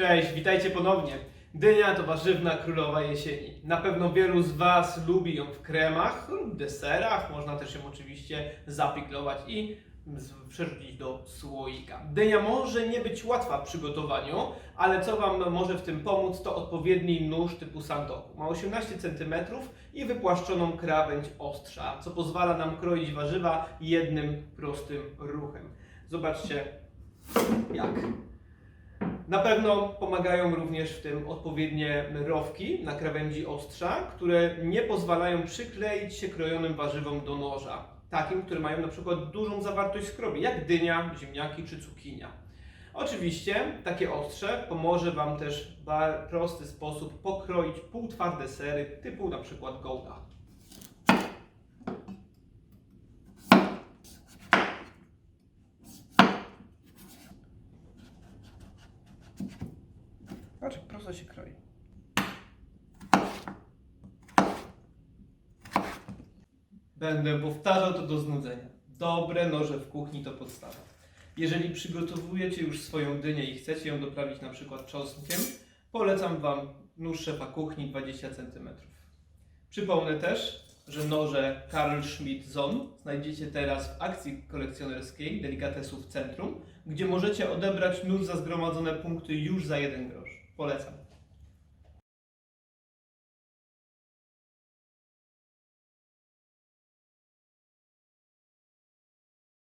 Cześć, witajcie ponownie. Dynia to warzywna królowa jesieni. Na pewno wielu z Was lubi ją w kremach lub deserach. Można też ją oczywiście zapiklować i przerzucić do słoika. Dynia może nie być łatwa w przygotowaniu, ale co Wam może w tym pomóc, to odpowiedni nóż typu santoku. Ma 18 cm i wypłaszczoną krawędź ostrza, co pozwala nam kroić warzywa jednym prostym ruchem. Zobaczcie jak. Na pewno pomagają również w tym odpowiednie rowki na krawędzi ostrza, które nie pozwalają przykleić się krojonym warzywom do noża. Takim, które mają na przykład dużą zawartość skrobi, jak dynia, ziemniaki czy cukinia. Oczywiście takie ostrze pomoże Wam też w prosty sposób pokroić półtwarde sery typu na przykład Gouda. Patrz, prosto się kroi. Będę powtarzał to do znudzenia. Dobre noże w kuchni to podstawa. Jeżeli przygotowujecie już swoją dynię i chcecie ją doprawić na przykład czosnkiem, polecam Wam nóż szefa kuchni 20 cm. Przypomnę też, że noże Karl Schmidt Zon znajdziecie teraz w akcji kolekcjonerskiej Delikatesów Centrum, gdzie możecie odebrać nóż za zgromadzone punkty już za jeden grosz. বলেছেন